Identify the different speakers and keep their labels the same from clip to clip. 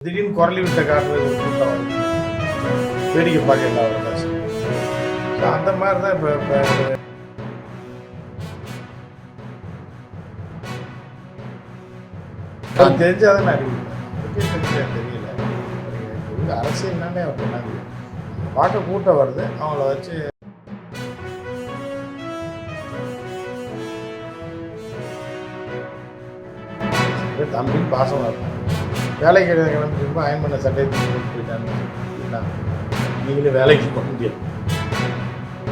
Speaker 1: திடீர்னு குரலி விட்ட காரணம் கூட்டம் வேடிக்கை பார்க்க எல்லாம் அந்த மாதிரி தான் இப்போ இப்போ நான் தெரிஞ்சாதான் நான் அறிவிப்பேன் தெரியல. அரசியல் அரசியல்னாலே அவர் பண்ணாங்க தெரியும். பார்க்க கூட்டம் வருது. அவங்கள வச்சு தம்பின்னு பாசமாக இருப்பாங்க. வேலைக்கு கிளம்பி ரொம்ப அயன் பண்ண சட்டையை தூக்கி போட்டு போயிட்டான்னு வச்சுக்கோங்களேன். நீங்களே வேலைக்கு போக முடியாது.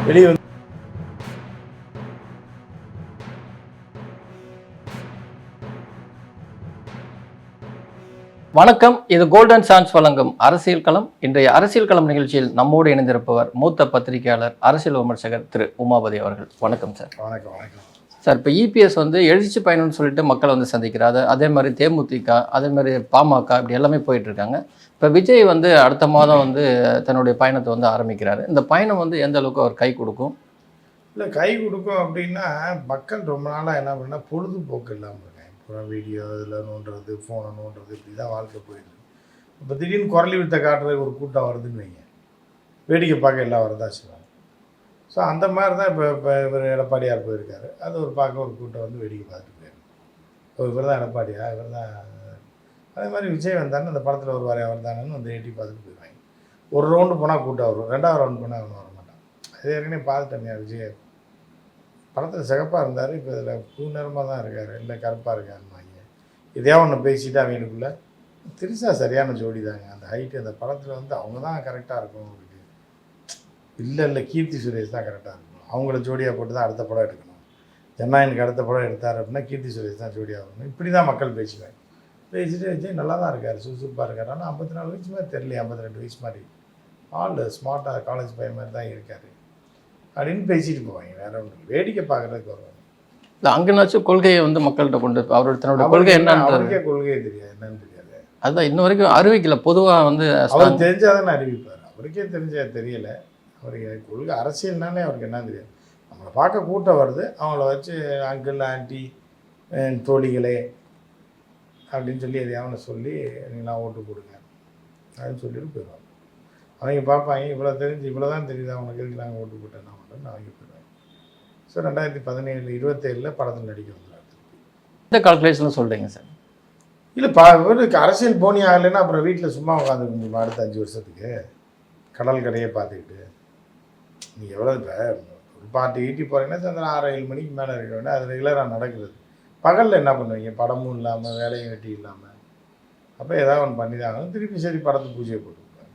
Speaker 1: வெளியே வந்து
Speaker 2: வணக்கம். இது கோல்டன் சான்ஸ் வழங்கும் அரசியல் களம். இன்றைய அரசியல் களம் நிகழ்ச்சியில் நம்மோடு இணைந்திருப்பவர் மூத்த பத்திரிகையாளர் அரசியல் விமர்சகர் திரு உமாபதி அவர்கள். வணக்கம் சார்.
Speaker 1: வணக்கம் வணக்கம்.
Speaker 2: சார் இப்போ இபிஎஸ் வந்து எழுச்சி பயணம்னு சொல்லிட்டு மக்களை வந்து சந்திக்கிறாரு. அதே மாதிரி தேமுதிக அதே மாதிரி பாமக இப்படி எல்லாமே போயிட்டுருக்காங்க. இப்போ விஜய் வந்து அடுத்த மாதம் வந்து தன்னுடைய பயணத்தை வந்து ஆரம்பிக்கிறாரு. இந்த பயணம் வந்து எந்த அளவுக்கு அவர் கை கொடுக்கும்?
Speaker 1: இல்லை கை கொடுக்கும் அப்படின்னா மக்கள் ரொம்ப நாளாக என்ன பண்ணால் பொழுதுபோக்கு இல்லாமல் இருக்காங்க. இப்போ வீடியோ இதில் நோண்டுறது ஃபோனை நோண்டுறது இப்படி தான் வாழ்க்கை போயிடுது. இப்போ திடீர்னு குரலி வித்த காட்டுறதுக்கு ஒரு கூட்டம் வருதுன்னு வைங்க. வேடிக்கை பார்க்க எல்லாம் வரதா செய்வாங்க ஸோ அந்த மாதிரி தான் இப்போ இப்போ இவர் எடப்பாடியார் போயிருக்காரு. அது ஒரு பார்க்க ஒரு கூட்டம் வந்து வேடிக்கை பார்த்துட்டு போயிருக்கு இவர் தான் எடப்பாடியா? இவர் தான் அதே மாதிரி விஜய் வந்தாருன்னு அந்த படத்தில் ஒரு வாரம் அவர் தானேன்னு வந்து எட்டி பார்த்துட்டு போயிடுவாங்க ஒரு ரவுண்டு போனால் கூட்டம் வரும். ரெண்டாவது ரவுண்ட் போனால் அவன் வர மாட்டான். அது ஏற்கனவே பார்த்துட்டேன் விஜய்? படத்தில் சிகப்பாக இருந்தார் இப்போ இதில் பூ நிறமாக தான் இருக்கார். இல்லை கருப்பாக இருக்காருமாங்க இதே ஒன்று பேசிட்டு அவங்களுக்குள்ளே திரிசா சரியான ஜோடி தாங்க அந்த ஹைட்டு அந்த படத்தில் வந்து அவங்க தான் கரெக்டாக இருக்கும் அப்படின்னு இல்லை இல்லை கீர்த்தி சுரேஷ் தான் கரெக்டாக இருக்கும் அவங்கள ஜோடியாக போட்டு தான் அடுத்த படம் எடுக்கணும். ஜனநாயகனுக்கு அடுத்த படம் எடுத்தார் அப்படின்னா கீர்த்தி சுரேஷ் தான் ஜோடியாக வரணும் இப்படி தான் மக்கள் பேசுவாங்க. பேசிட்டு விஜய் நல்லா தான் இருக்கார் சுறுசுறுப்பாக இருக்கார். ஆனால் ஐம்பத்தி நாலு வயசு மாதிரி தெரியல ஐம்பத்தி ரெண்டு வயசு மாதிரி. ஆள் ஸ்மார்ட்டாக காலேஜ் பையன் மாதிரி தான் இருக்கார். அப்படின்னு பேசிட்டு போவாங்க வேற ஒன்று வேடிக்கை பார்க்குறதுக்கு வருவாங்க.
Speaker 2: இல்லை அங்கனாச்சும் கொள்கையை வந்து மக்கள்கிட்ட கொண்டு போய் அவரோட தன்னோட கொள்கை
Speaker 1: அவருக்கே கொள்கையே தெரியாது என்னன்னு தெரியாது.
Speaker 2: அதுதான் இன்ன வரைக்கும் அறிவிக்கல பொதுவாக வந்து
Speaker 1: அவர் தெரிஞ்சாதானே அறிவிப்பார். அவருக்கே தெரிஞ்சா தெரியல. அவருக்கு கொள்கை அரசியல்னாலே அவருக்கு என்ன தெரியாது. அவங்கள பார்க்க கூட்டம் வருது. அவங்கள வச்சு அங்கிள் ஆண்டி தோழிகளே அப்படின்னு சொல்லி எதையாவது சொல்லி நீங்களாம் ஓட்டு கொடுங்க அப்படின்னு சொல்லிட்டு போயிடுவாங்க. அவங்க பார்ப்பாங்க இவ்வளோ தெரிஞ்சு இவ்வளோ தான் தெரியுது அவங்களுக்கு எதுக்கு நாங்கள் ஓட்டு போட்டேன் பண்ணுறேன்னு அவங்க போயிடுவாங்க ஸோ ரெண்டாயிரத்தி பதினேழு இருபத்தேழில் படத்தில் நடிக்க வந்துடுறாரு
Speaker 2: இந்த கால்குலேஷனில் சொல்கிறீங்க சார்
Speaker 1: இல்லை பா இவருக்கு அரசியல் போனி ஆகலைன்னா அப்புறம் வீட்டில் சும்மா உட்காந்துக்க முடியுமா அடுத்த அஞ்சு வருஷத்துக்கு? கடல் கரையை பார்த்துக்கிட்டு. நீ எவ்வளோ இப்போ ஒரு பாட்டு ஈட்டி போகிறீங்கன்னா சாயந்தரம் ஆறு ஏழு மணிக்கு மேலே இருக்க வேண்டிய அது ரெகுலராக நடக்கிறது பகலில் என்ன பண்ணுவீங்க? படமும் இல்லாமல் வேலையும் வெட்டி இல்லாமல் அப்போ ஏதாவது ஒன்று பண்ணி தான். திருப்பி சரி படத்து பூஜையை போட்டுருப்பாங்க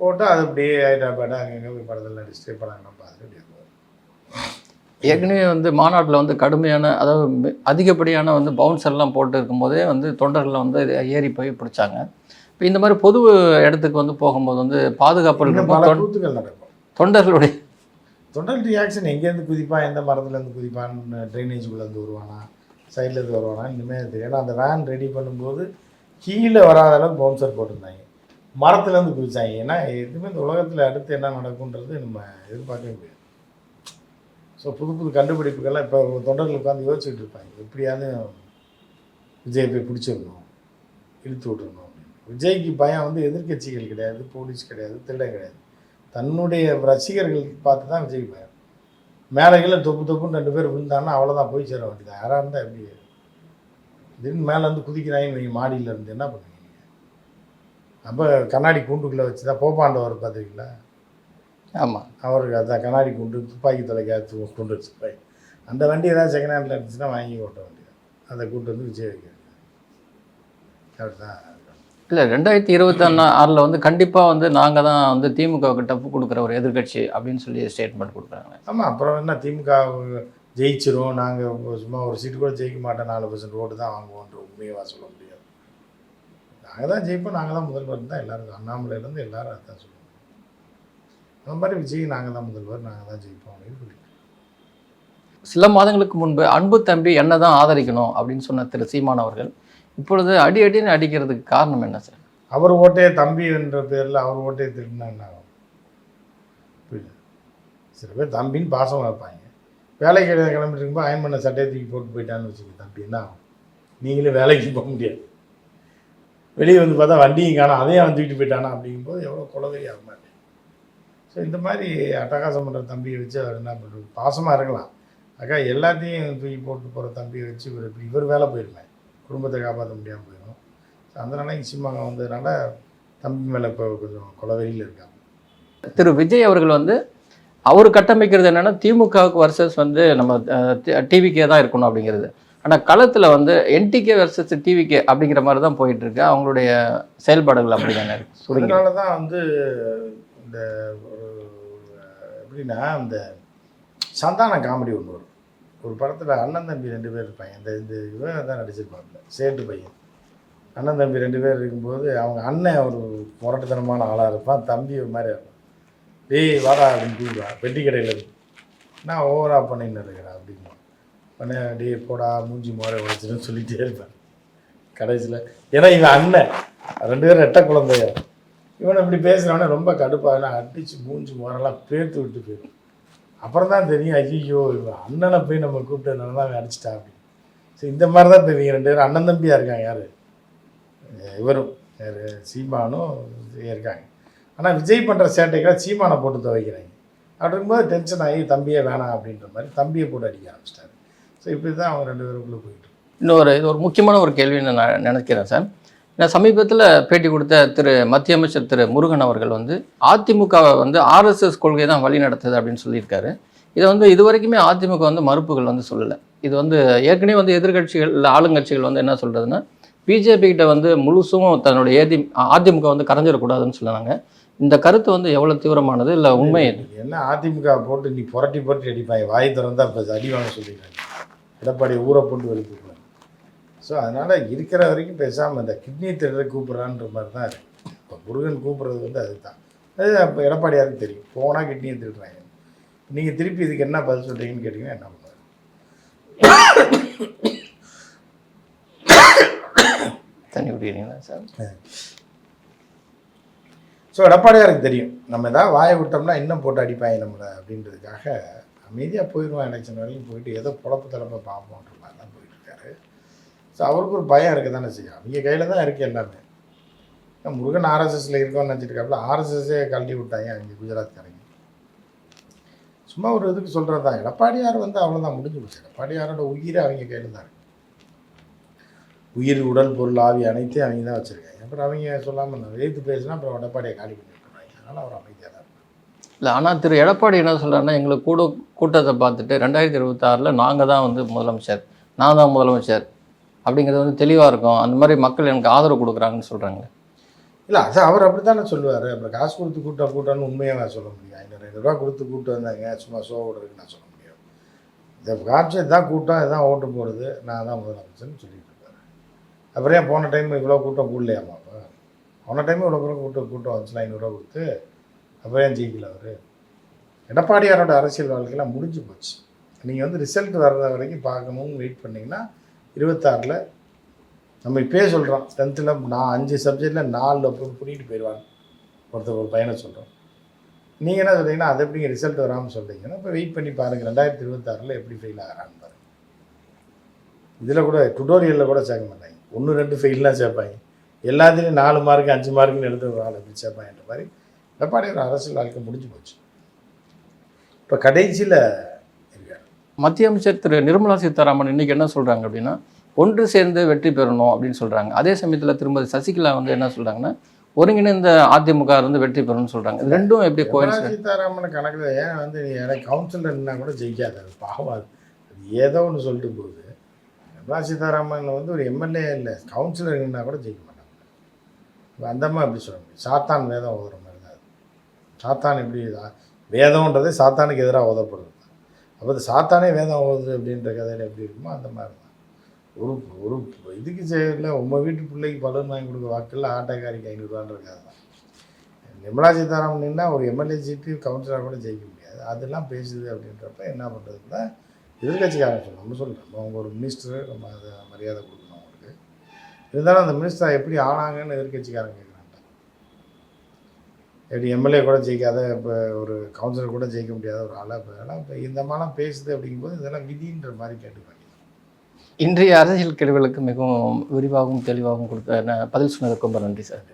Speaker 1: போட்டு அது அப்படியே ஹைதராபாடு அங்கங்கே போய் படத்தில் நடிச்சுட்டு படங்கள்லாம் பார்த்துட்டு அப்படியே.
Speaker 2: ஏற்கனவே வந்து மாநாட்டில் வந்து கடுமையான அதாவது அதிகப்படியான வந்து பவுன்சர் எல்லாம் போட்டு இருக்கும்போதே வந்து தொண்டர்களை வந்து ஏறி போய் பிடிச்சாங்க. இப்போ இந்த மாதிரி பொது இடத்துக்கு வந்து போகும்போது வந்து பாதுகாப்பு
Speaker 1: நடக்கும்.
Speaker 2: தொண்டர்களுடைய
Speaker 1: தொண்டல் ரியாக்ஷன் எங்கேருந்து குதிப்பான் எந்த மரத்துலேருந்து குதிப்பான்னு ட்ரைனேஜுக்குள்ளேருந்து வருவானா சைட்லேருந்து வருவானா இனிமேல் தெரியும் ஏன்னா அந்த வேன் ரெடி பண்ணும்போது கீழே வராத அளவுக்கு பவுன்சர் போட்டிருந்தாங்க. மரத்துலேருந்து குதித்தாங்க ஏன்னா எதுவுமே இந்த உலகத்தில் அடுத்து என்ன நடக்குன்றது நம்ம எதிர்பார்க்கவே முடியாது. ஸோ புது புது கண்டுபிடிப்புகள்லாம் இப்போ தொண்டர்கள் உட்காந்து யோசிச்சுட்டு இருப்பாங்க. எப்படியாவது விஜய் போய் பிடிச்சிடணும் இழுத்து விட்டுறணும் அப்படின்னு. விஜய்க்கு பயம் வந்து எதிர்க்கட்சிகள் கிடையாது போலீஸ் கிடையாது திருடம் கிடையாது. தன்னுடைய ரசிகர்கள் பார்த்து தான் விஜய் பயம் மேலே கீழே தொப்பு தொப்புன்னு ரெண்டு பேர் விழுந்தாங்கன்னா அவ்வளோதான் போய் சேர வேண்டியது? யாராக இருந்தால் எப்படி? திடீர்னு மேலே வந்து குதிக்கிறாங்க நீங்கள் மாடியில் இருந்து என்ன பண்ணுவீங்க? அப்போ கண்ணாடி கூண்டுக்குள்ளே வச்சு தான் போப்பாண்டவர் பார்த்துருக்கீங்களா?
Speaker 2: ஆமாம்
Speaker 1: அவருக்கு அதான் கண்ணாடி கூண்டு துப்பாக்கி தொலைக்காத்து கொண்டு வச்சுருப்பாங்க அந்த வண்டி ஏதாவது செகண்ட் ஹேண்டில் இருந்துச்சுன்னா வாங்கி ஓட்ட வேண்டியது அதை கூட்டு வந்து விஜய் வைக்கிறது. தான்
Speaker 2: இல்லை ரெண்டாயிரத்தி இருபத்தொன்னு ஆறில் வந்து கண்டிப்பாக வந்து நாங்கள் தான் வந்து திமுகவுக்கு டப்பு கொடுக்குற ஒரு எதிர்க்கட்சி அப்படின்னு சொல்லி ஸ்டேட்மெண்ட் கொடுக்குறாங்க
Speaker 1: ஆமாம் அப்புறம் என்ன திமுக ஜெயிச்சிரும் நாங்கள் சும்மா ஒரு சீட்டு கூட ஜெயிக்க மாட்டோம் நாலு பர்சன்ட் ஓட்டு தான் வாங்குவோன்ற உண்மையவா சொல்ல முடியாது. நாங்கள் தான் ஜெயிப்போம் நாங்கள் தான் முதல்வர் தான் எல்லாரும் அண்ணாமலையிலேருந்து எல்லாரும் அதான் சொல்லுவோம் அந்த மாதிரி விஜய் நாங்கள் தான் முதல்வர் நாங்கள் தான் ஜெயிப்போம் அப்படின்னு சொல்லிட்டு.
Speaker 2: சில மாதங்களுக்கு முன்பு அன்பு தம்பி என்ன தான் ஆதரிக்கணும் அப்படின்னு சொன்ன திரு சீமான் அவர்கள் இப்பொழுது அடி அடின்னு அடிக்கிறதுக்கு காரணம் என்ன சார்?
Speaker 1: அவர் ஓட்டே தம்பி என்ற பேரில் அவர் ஓட்டே திருடினா என்ன ஆகும்? சில பேர் தம்பின்னு பாசம் வைப்பாங்க. வேலைக்கு கிளம்பிட்டு இருக்கும்போது அயன் பண்ண சட்டையை தூக்கி போட்டு போயிட்டான்னு வச்சுக்க தம்பி. என்ன ஆகும்? நீங்களே வேலைக்கு போக முடியாது. வெளியே வந்து பார்த்தா வண்டியும் காணும் அதையும் அவன் தூக்கிட்டு போயிட்டானா அப்படிங்கும்போது எவ்வளோ குலவெறி ஆக மாட்டேன் ஸோ இந்த மாதிரி அட்டகாசம் பண்ணுற தம்பியை வச்சு அவர் என்ன பண்ணுறது பாசமாக இருக்கலாம். அக்கா எல்லாத்தையும் தூக்கி போட்டு போகிற தம்பியை வச்சு இவர் இப்படி இவர் வேலை போயிருமே. குடும்பத்தை காப்பாற்ற முடியாமல் போயிடும். ஸோ அதனால சிம்மாங்க வந்ததுனால தம்பி மேலே இப்போ கொஞ்சம் குலவெறியில் இருக்காங்க.
Speaker 2: திரு விஜய் அவர்கள் வந்து அவர் கட்டமைக்கிறது என்னன்னா திமுகவுக்கு வர்சஸ் வந்து நம்ம டிவிக்கே தான் இருக்கணும் அப்படிங்கிறது. ஆனால் களத்தில் வந்து என்டிகே வர்சஸ் டிவிகே அப்படிங்கிற மாதிரி தான் போயிட்டு இருக்கு அவங்களுடைய செயல்பாடுகள் அப்படி தானே இருக்கு? சொல்லுங்க.
Speaker 1: அதனால தான் வந்து இந்த ஒரு எப்படின்னா இந்த சந்தான காமெடி ஒன்று வரும். ஒரு படத்தில் அண்ணன் தம்பி ரெண்டு பேர் இருப்பாங்க. இந்த இந்த இவன் தான் நடிச்சிருப்பாங்க சேட்டு பையன். அண்ணன் தம்பி ரெண்டு பேர் இருக்கும்போது அவங்க அண்ணன் ஒரு முரட்டுத்தனமான ஆளாக இருப்பான். தம்பி ஒரு மாதிரி இருப்பான். டேய் வாடா அப்படின்னு கூப்பிடுவான் பெட்டி கடையில் நான் ஓவரா பண்ணின்னு இருக்கிறேன் அப்படின்னு உடனே டேய் போடா மூஞ்சி மோரை உடைச்சிருன்னு சொல்லிகிட்டே இருப்பேன். கடைசியில் ஏன்னா இவன் அண்ணன். ரெண்டு பேரும் ரெட்டை குழந்தைய. இவன் இப்படி பேசுகிறவனே ரொம்ப கடுப்பாக அடித்து மூஞ்சி மோரெல்லாம் பேர்த்து விட்டு போயிடும். அப்புறம் தான் தெரியும் ஐயோ அண்ணனை போய் நம்ம கூப்பிட்டதுனால தான் அடிச்சிட்டா அப்படின்னு. ஸோ இந்த மாதிரி தான் தெரியும் ரெண்டு பேரும். அண்ணன் தம்பியாக இருக்காங்க யார்? இவரும். யார்? சீமானும் இருக்காங்க. ஆனால் விஜய் பண்ணுற சேட்டைக்கெல்லாம் சீமானை போட்டு துவைக்கிறாங்க. அப்படி இருக்கும்போது டென்ஷன் ஆகி தம்பியே வேணாம் அப்படின்ற மாதிரி தம்பியை போட்டு அடிக்க ஆரம்பிச்சிட்டாரு. ஸோ இப்படி தான் அவங்க ரெண்டு பேருக்குள்ளே போயிட்டு
Speaker 2: இன்னொரு இது ஒரு முக்கியமான ஒரு கேள்வின்னு நான் நினைக்கிறேன் சார். நான் சமீபத்தில் பேட்டி கொடுத்த திரு மத்திய அமைச்சர் திரு முருகன் அவர்கள் வந்து அதிமுகவை வந்து ஆர்எஸ்எஸ் கொள்கை தான் வழி நடத்துது அப்படின்னு சொல்லியிருக்காரு. இதை வந்து இது வரைக்குமே அதிமுக வந்து மறுப்புகள் வந்து சொல்லலை. இது வந்து ஏற்கனவே வந்து எதிர்க்கட்சிகள் இல்லை ஆளுங்கட்சிகள் வந்து என்ன சொல்கிறதுன்னா பிஜேபி கிட்ட வந்து முழுசும் தன்னுடைய ஏதி அதிமுக வந்து கரைஞ்சிடக்கூடாதுன்னு சொன்னாங்க. இந்த கருத்து வந்து எவ்வளோ தீவிரமானது இல்லை உண்மை?
Speaker 1: என்ன? அதிமுக போட்டு நீ புரட்டி புரட்டி அடிப்பாங்க வாய் திறந்தா இப்போ அடி வாங்க சொல்லிடுறாங்க எடப்பாடி ஊரை போட்டு வெளிப்படுறாங்க ஸோ அதனால் இருக்கிற வரைக்கும் பேசாமல் இந்த கிட்னி திருட கூப்பிட்றான்ற மாதிரி தான் இருக்கு. இப்போ முருகன் கூப்பிட்றது வந்து அதுதான். அது அப்போ எடப்பாடியாருக்கு தெரியும். போனால் கிட்னியை திருடுறாங்க. நீங்கள் திருப்பி இதுக்கு என்ன பதில் சொல்கிறீங்கன்னு கேட்டிங்கன்னா என்ன பண்ணுவார்
Speaker 2: தண்ணி குடிக்கிறீங்களா சார்?
Speaker 1: ஸோ எடப்பாடியாருக்கு தெரியும். நம்ம ஏதாவது வாயை விட்டோம்னா இன்னும் போட்டு அடிப்பாங்க நம்மளை அப்படின்றதுக்காக அமைதியாக போயிடுவோம் எலெக்ஷன் வரைக்கும் போயிட்டு ஏதோ பொழப்பு தலைப்பை பார்ப்போன்ற மாதிரி தான் ஸோ அவருக்கு ஒரு பயம் இருக்க தானே செய்யும். அவங்க கையில் தான் இருக்குது எல்லாமே. முருகன் ஆர்எஸ்எஸில் இருக்கோன்னு நினச்சிட்டு ஆர்எஸ்எஸ்ஸே கழட்டி விட்டாங்க அவங்க குஜராத்காரங்க. சும்மா ஒரு இதுக்கு சொல்கிறது தான் எடப்பாடியார் வந்து அவ்வளோதான் முடிஞ்சு போச்சு. எடப்பாடியாரோட உயிரை அவங்க கையில் தான் இருக்கு. உயிர் உடல் பொருள் ஆவி அனைத்தையும் அவங்க தான் வச்சுருக்காங்க. அப்புறம் அவங்க சொல்லாமல் நான் எதிர்த்து பேசினா அப்புறம் எடப்பாடியை காலி பண்ணி விட்டுருவாங்க. அதனால் அவர் அமைதியாக தான்
Speaker 2: இல்லை ஆனால் திரு எடப்பாடி என்ன சொல்கிறாருன்னா எங்களுக்கு கூட கூட்டத்தை பார்த்துட்டு ரெண்டாயிரத்தி இருபத்தாறில் நாங்கள் தான் வந்து முதலமைச்சர். நான் தான் முதலமைச்சர். அப்படிங்கிறது வந்து தெளிவாக இருக்கும். அந்த மாதிரி மக்கள் எனக்கு ஆதரவு கொடுக்குறாங்கன்னு சொல்கிறாங்க
Speaker 1: இல்லை அது அவர் அப்படி தானே சொல்லுவார். அப்புறம் காசு கொடுத்து கூட்டம் கூட்டம்னு உண்மையாக நான் சொல்ல முடியும். ஐநூறு ஐநூறுரூவா கொடுத்து கூட்டம் வந்தாங்க சும்மா ஷோ விடுறதுக்கு நான் சொல்ல முடியும் இந்த காமிச்சு இதான் கூட்டம் இதான் ஓட்டு போடுறது நான் தான் முதலமைச்சர்னு சொல்லிட்டு இருப்பாரு அப்புறம் ஏன் போன டைம் இவ்வளோ கூட்டம் கூடலையாமா அப்போ? போன டைம் இவ்வளோ கூட கூட்டம் கூட்டம் வந்துச்சுன்னா ஐநூறுரூவா கொடுத்து அப்புறம் ஏன் ஜெயிக்கல அவர்? எடப்பாடியாரோட அரசியல் வாழ்க்கையெல்லாம் முடிஞ்சு போச்சு. நீங்கள் வந்து ரிசல்ட் வர்ற வரைக்கும் பார்க்கணும்னு வெயிட் பண்ணிங்கன்னா இருபத்தாறில் நம்ம இப்பயே சொல்கிறோம் டென்த்தில் நான் அஞ்சு சப்ஜெக்டில் நாலில் போய் புரியிட்டு போயிடுவாங்க ஒருத்தர் ஒரு பையனை சொல்கிறோம் நீங்கள் என்ன சொல்கிறீங்கன்னா அது எப்படிங்க ரிசல்ட் வராமல் சொல்கிறீங்கன்னா இப்போ வெயிட் பண்ணி பாருங்கள் ரெண்டாயிரத்தி இருபத்தாறில் எப்படி ஃபெயில் ஆகிறான்னு பாருங்கள் இதில் கூட டுட்டோரியலில் கூட சேர்க்க மாட்டாங்க. ஒன்று ரெண்டு ஃபெயில்லாம் சேர்ப்பாங்க. எல்லாத்துலேயும் நாலு மார்க் அஞ்சு மார்க்குன்னு எழுத ஒரு ஆள் எப்படி சேர்ப்பாங்கன்ற மாதிரி எடப்பாடியோட அரசியல் வாழ்க்கை முடிஞ்சு போச்சு. இப்போ கடைசியில்
Speaker 2: மத்திய அமைச்சர் திரு நிர்மலா சீதாராமன் இன்னைக்கு என்ன சொல்கிறாங்க அப்படின்னா ஒன்று சேர்ந்து வெற்றி பெறணும் அப்படின்னு சொல்கிறாங்க அதே சமயத்தில் திருமதி சசிகலா வந்து என்ன சொல்கிறாங்கன்னா ஒருங்கிணைந்த அதிமுக வந்து வெற்றி பெறணும்னு சொல்கிறாங்க ரெண்டும் எப்படி கோயின்ஸ்
Speaker 1: சீதாராமன் கணக்கில் ஏன் வந்து எனக்கு கவுன்சிலர் நின்னா கூட ஜெயிக்காது. அது பாவம். அது ஏதோ ஒன்று சொல்லிட்டு போகுது நிர்மலா சீதாராமன் வந்து ஒரு எம்எல்ஏ இல்லை கவுன்சிலர் நின்னா கூட ஜெயிக்க மாட்டாங்க. இப்ப அந்த மாதிரி எப்படி சொல்ல முடியும்? சாத்தான் வேதம் ஓதுற மாதிரி தான் சாத்தான் எப்படி வேதம்ன்றது சாத்தானுக்கு எதிராக ஓதப்படுறது அப்போ அது சாத்தானே வேதம் ஓதுது அப்படின்ற கதையில் எப்படி இருக்குமோ அந்த மாதிரி தான் ஒரு ஒரு இதுக்கு செய்யல உங்கள் வீட்டு பிள்ளைக்கு பலன் வாங்கி கொடுக்க வாக்கில் ஆட்டோக்காரிக்கு ஐநூறுரூவான்ற கதை தான் நிர்மலா சீதாராமன் நின்னா ஒரு எம்எல்ஏ சீட்டு கவுன்சிலராக கூட ஜெயிக்க முடியாது. அதெல்லாம் பேசுது அப்படின்றப்ப என்ன பண்ணுறதுன்னா எதிர்கட்சிக்காரன் சொல்லணும் நம்ம சொல்கிறோம் அவங்க ஒரு மினிஸ்டர் நம்ம அதை மரியாதை கொடுக்கணும் அவங்களுக்கு. இருந்தாலும் அந்த மினிஸ்டர் எப்படி ஆனாங்கன்னு எதிர்கட்சிக்காரன் கேட்குறாங்க எப்படி எம்எல்ஏ கூட ஜெயிக்காத இப்போ ஒரு கவுன்சிலர் கூட ஜெயிக்க முடியாத ஒரு ஆளாக இப்போ அதனால் இப்போ இந்த மாதிரிலாம் பேசுது அப்படிங்கும்போது இதெல்லாம் விதின்ற மாதிரி கேட்டுப்பாங்க.
Speaker 2: இன்றைய அரசியல் கேள்விகளுக்கு மிகவும் விரிவாகவும் தெளிவாகவும் கொடுத்த பதில் சொன்னதுக்கு ரொம்ப நன்றி சார்.